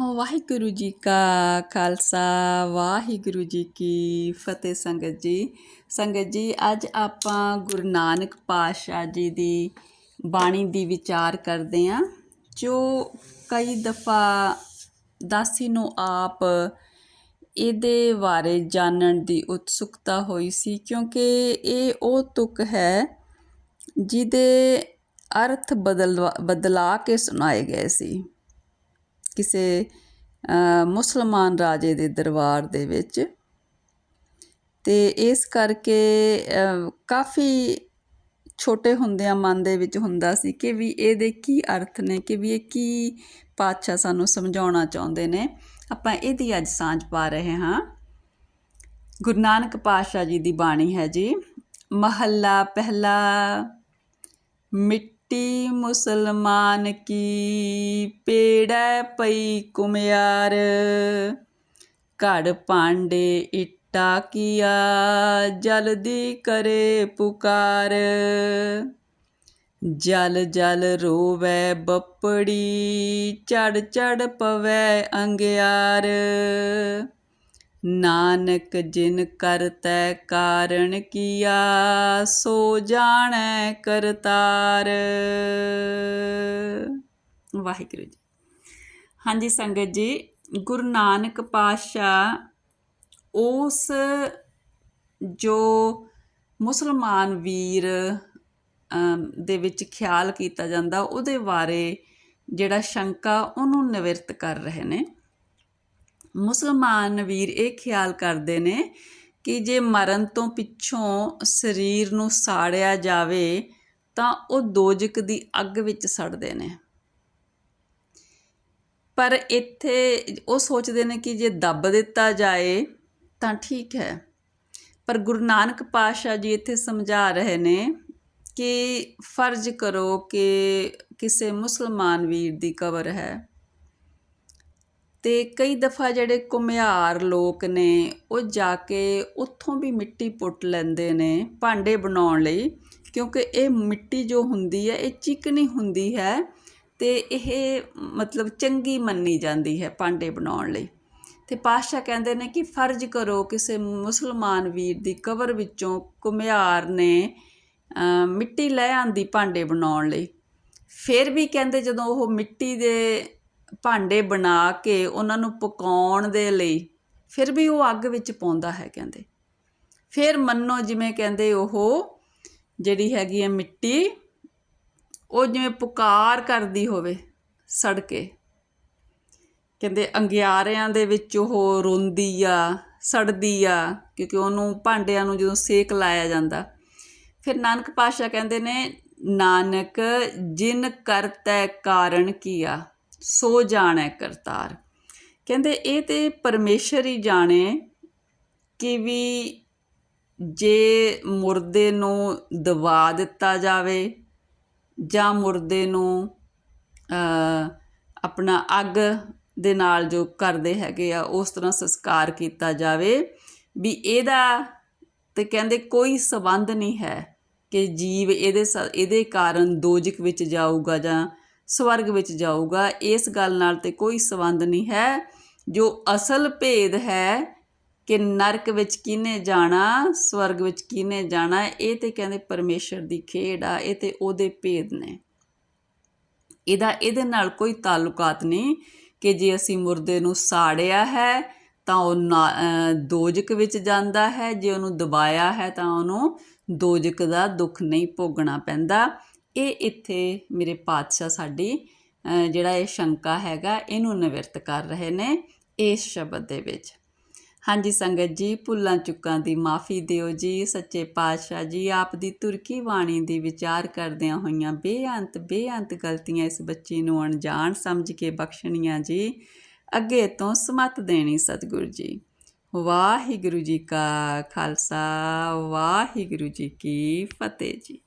ਵਾਹਿਗੁਰੂ ਜੀ ਕਾ ਖਾਲਸਾ, ਵਾਹਿਗੁਰੂ ਜੀ ਕੀ ਫਤਿਹ ਸੰਗਤ ਜੀ। ਸੰਗਤ ਜੀ, ਅੱਜ ਆਪਾਂ ਗੁਰੂ ਨਾਨਕ ਪਾਤਸ਼ਾਹ ਜੀ ਦੀ ਬਾਣੀ ਦੀ ਵਿਚਾਰ ਕਰਦੇ ਆਂ ਜੋ ਕਈ ਦਫਾ ਦਾਸੀ ਨੂੰ ਆਪ ਇਹਦੇ ਬਾਰੇ ਜਾਣਨ ਦੀ ਉਤਸੁਕਤਾ ਹੋਈ ਸੀ, ਕਿਉਂਕਿ ਇਹ ਉਹ ਤੁਕ ਹੈ ਜਿਹਦੇ ਅਰਥ ਬਦਲ ਬਦਲਾ ਕੇ ਸੁਣਾਏ ਗਏ ਸੀ। ਕਿਸੇ ਮੁਸਲਮਾਨ ਰਾਜੇ ਦੇ ਦਰਬਾਰ ਦੇ ਵਿੱਚ। ਤੇ ਇਸ ਕਰਕੇ ਕਾਫੀ ਛੋਟੇ ਹੁੰਦਿਆਂ ਮਨ ਦੇ ਵਿੱਚ ਹੁੰਦਾ ਸੀ ਕਿ ਵੀ ਇਹਦੇ ਕੀ ਅਰਥ ਨੇ, ਕਿ ਵੀ ਇਹ ਕੀ ਪਾਤਸ਼ਾਹ ਸਾਨੂੰ ਸਮਝਾਉਣਾ ਚਾਹੁੰਦੇ ਨੇ। ਆਪਾਂ ਇਹਦੀ ਅੱਜ ਸਾਂਝ ਪਾ ਰਹੇ ਹਾਂ। ਗੁਰੂ ਨਾਨਕ ਪਾਤਸ਼ਾਹ ਜੀ ਦੀ ਬਾਣੀ ਹੈ ਜੀ, ਮਹੱਲਾ ਪਹਿਲਾ ਮਿੱਟੀ ਮਿੱਟੀ ਮੁਸਲਮਾਨ ਕੀ ਪੇੜੈ ਪਈ ਕੁਮਿਆਰ। ਘੜ ਪਾਂਡੇ ਇੱਟਾ ਕੀਆ ਜਲਦੀ ਕਰੇ ਪੁਕਾਰ। ਜਲ ਜਲ ਰੋਵੇ ਬੱਪੜੀ, ਚੜ ਚੜ ਪਵੇ ਅੰਗਿਆਰ। ਨਾਨਕ ਜਿਨ ਕਰਤੈ ਕਾਰਣ ਕੀਆ, ਸੋ ਜਾਣੈ ਕਰਤਾਰ। ਵਾਹਿਗੁਰੂ ਜੀ। ਹਾਂਜੀ ਸੰਗਤ ਜੀ, ਗੁਰੂ ਨਾਨਕ ਪਾਤਸ਼ਾਹ ਉਸ ਜੋ ਮੁਸਲਮਾਨ ਵੀਰ ਦੇ ਵਿੱਚ ਖਿਆਲ ਕੀਤਾ ਜਾਂਦਾ, ਉਹਦੇ ਬਾਰੇ ਜਿਹੜਾ ਸ਼ੰਕਾ ਉਹਨੂੰ ਨਿਵਰਤ ਕਰ ਰਹੇ ਨੇ। ਮੁਸਲਮਾਨ ਵੀਰ ਇਹ ਖਿਆਲ ਕਰਦੇ ਨੇ ਕਿ ਜੇ ਮਰਨ ਤੋਂ ਪਿੱਛੋਂ ਸਰੀਰ ਨੂੰ ਸਾੜਿਆ ਜਾਵੇ, ਤਾਂ ਉਹ ਦੋਜਕ ਦੀ ਅੱਗ ਵਿੱਚ ਸੜਦੇ ਨੇ। ਪਰ ਇੱਥੇ ਉਹ ਸੋਚਦੇ ਨੇ ਕਿ ਜੇ ਦੱਬ ਦਿੱਤਾ ਜਾਏ, ਤਾਂ ਠੀਕ ਹੈ। ਪਰ ਗੁਰੂ ਨਾਨਕ ਪਾਤਸ਼ਾਹ ਜੀ ਇੱਥੇ ਸਮਝਾ ਰਹੇ ਨੇ ਕਿ ਫਰਜ਼ ਕਰੋ ਕਿ ਕਿਸੇ ਮੁਸਲਮਾਨ ਵੀਰ ਦੀ ਕਬਰ ਹੈ। ਅਤੇ ਕਈ ਦਫਾ ਜਿਹੜੇ ਘੁਮਿਆਰ ਲੋਕ ਨੇ, ਉਹ ਜਾ ਕੇ ਉੱਥੋਂ ਵੀ ਮਿੱਟੀ ਪੁੱਟ ਲੈਂਦੇ ਨੇ ਭਾਂਡੇ ਬਣਾਉਣ ਲਈ, ਕਿਉਂਕਿ ਇਹ ਮਿੱਟੀ ਜੋ ਹੁੰਦੀ ਹੈ, ਇਹ ਚਿਕਨੀ ਹੁੰਦੀ ਹੈ ਅਤੇ ਇਹ ਮਤਲਬ ਚੰਗੀ ਮੰਨੀ ਜਾਂਦੀ ਹੈ ਭਾਂਡੇ ਬਣਾਉਣ ਲਈ। ਅਤੇ ਪਾਤਸ਼ਾਹ ਕਹਿੰਦੇ ਨੇ ਕਿ ਫਰਜ਼ ਕਰੋ ਕਿਸੇ ਮੁਸਲਮਾਨ ਵੀਰ ਦੀ ਕਬਰ ਵਿੱਚੋਂ ਘੁਮਿਆਰ ਨੇ ਮਿੱਟੀ ਲੈ ਆਂਦੀ ਭਾਂਡੇ ਬਣਾਉਣ ਲਈ। ਫਿਰ ਵੀ ਕਹਿੰਦੇ ਜਦੋਂ ਉਹ ਮਿੱਟੀ ਦੇ ਭਾਂਡੇ ਬਣਾ ਕੇ ਉਹਨਾਂ ਨੂੰ ਪਕਾਉਣ ਦੇ ਲਈ ਫਿਰ ਵੀ ਉਹ ਅੱਗ ਵਿੱਚ ਪਾਉਂਦਾ ਹੈ ਕਹਿੰਦੇ। ਫਿਰ ਮੰਨੋ ਜਿਵੇਂ ਕਹਿੰਦੇ ਉਹ ਜਿਹੜੀ ਹੈਗੀ ਹੈ ਮਿੱਟੀ, ਉਹ ਜਿਵੇਂ ਪੁਕਾਰ ਕਰਦੀ ਹੋਵੇ ਸੜ ਕੇ ਕਹਿੰਦੇ ਅੰਗਿਆਰਿਆਂ ਦੇ ਵਿੱਚ ਉਹ ਰੋਂਦੀ ਆ, ਸੜਦੀ ਆ, ਕਿਉਂਕਿ ਉਹਨੂੰ ਭਾਂਡਿਆਂ ਨੂੰ ਜਦੋਂ ਸੇਕ ਲਾਇਆ ਜਾਂਦਾ। ਫਿਰ ਨਾਨਕ ਪਾਸ਼ਾ ਕਹਿੰਦੇ ਨੇ, ਨਾਨਕ ਜਿਨ ਕਰਤੈ ਕਾਰਨ ਕੀਆ। ਸੋ ਜਾਣੈ ਕਰਤਾਰ। ਕਹਿੰਦੇ ਇਹ ਤੇ ਪਰਮੇਸ਼ਰ ਹੀ ਜਾਣੇ ਕਿ ਵੀ ਜੇ ਮੁਰਦੇ ਨੂੰ ਦਬਾ ਦਿੱਤਾ ਜਾਵੇ ਜਾਂ ਮੁਰਦੇ ਨੂੰ ਆਪਣਾ ਅੱਗ ਦੇ ਨਾਲ ਜੋ ਕਰਦੇ ਹੈਗੇ ਆ, ਉਸ ਤਰ੍ਹਾਂ ਸੰਸਕਾਰ ਕੀਤਾ ਜਾਵੇ ਵੀ ਇਹਦਾ ਤੇ ਕਹਿੰਦੇ ਕੋਈ ਸਬੰਧ ਨਹੀਂ ਹੈ ਕਿ ਜੀਵ ਇਹਦੇ ਇਹਦੇ ਕਾਰਨ ਦੋਜਕ ਵਿੱਚ ਜਾਊਗਾ ਜਾਂ ਸਵਰਗ ਵਿੱਚ ਜਾਊਗਾ, ਇਸ ਗੱਲ ਨਾਲ ਤੇ ਕੋਈ ਸੰਬੰਧ ਨਹੀਂ ਹੈ। ਜੋ ਅਸਲ ਭੇਦ ਹੈ ਕਿ ਨਰਕ ਵਿੱਚ ਕਿਨੇ ਜਾਣਾ, ਸਵਰਗ ਵਿੱਚ ਕਿਨੇ ਜਾਣਾ, ਇਹ ਤੇ ਕਹਿੰਦੇ ਪਰਮੇਸ਼ਰ ਦੀ ਖੇਡ ਆ, ਇਹ ਤੇ ਉਹਦੇ ਭੇਦ ਨੇ। ਇਹਦਾ, ਇਹਦੇ ਨਾਲ ਕੋਈ ਤਾਲੁਕਾਤ ਨਹੀਂ ਕਿ ਜੇ ਅਸੀਂ ਮੁਰਦੇ ਨੂੰ ਸਾੜਿਆ ਹੈ, ਤਾਂ ਉਹ ਦੋਜਕ ਵਿੱਚ ਜਾਂਦਾ ਹੈ। ਜੇ ਉਹਨੂੰ ਦਬਾਇਆ ਹੈ, ਤਾਂ ਉਹਨੂੰ ਦੋਜਕ ਦਾ ਦੁੱਖ ਨਹੀਂ ਭੋਗਣਾ ਪੈਂਦਾ। ਇਹ ਇੱਥੇ ਮੇਰੇ ਪਾਤਸ਼ਾਹ ਸਾਡੀ ਜਿਹੜਾ ਇਹ ਸ਼ੰਕਾ ਹੈਗਾ, ਇਹਨੂੰ ਨਿਵਰਤ ਕਰ ਰਹੇ ਨੇ ਇਸ ਸ਼ਬਦ ਦੇ ਵਿੱਚ। ਹਾਂਜੀ ਸੰਗਤ ਜੀ, ਭੁੱਲਾਂ ਚੁੱਕਾਂ ਦੀ ਮਾਫੀ ਦਿਓ ਜੀ, ਸੱਚੇ ਪਾਤਸ਼ਾਹ ਜੀ, ਆਪ ਦੀ ਤੁਰਕੀ ਬਾਣੀ ਦੀ ਵਿਚਾਰ ਕਰਦਿਆਂ ਹੋਈਆਂ ਬੇਅੰਤ ਬੇਅੰਤ ਗਲਤੀਆਂ ਇਸ ਬੱਚੀ ਨੂੰ ਅਣਜਾਣ ਸਮਝ ਕੇ ਬਖਸ਼ਣੀਆਂ ਜੀ। ਅੱਗੇ ਤੋਂ ਸਮਤ ਦੇਣੀ ਸਤਿਗੁਰੂ ਜੀ। ਵਾਹਿਗੁਰੂ ਜੀ ਕਾ ਖਾਲਸਾ, ਵਾਹਿਗੁਰੂ ਜੀ ਕੀ ਫਤਿਹ ਜੀ।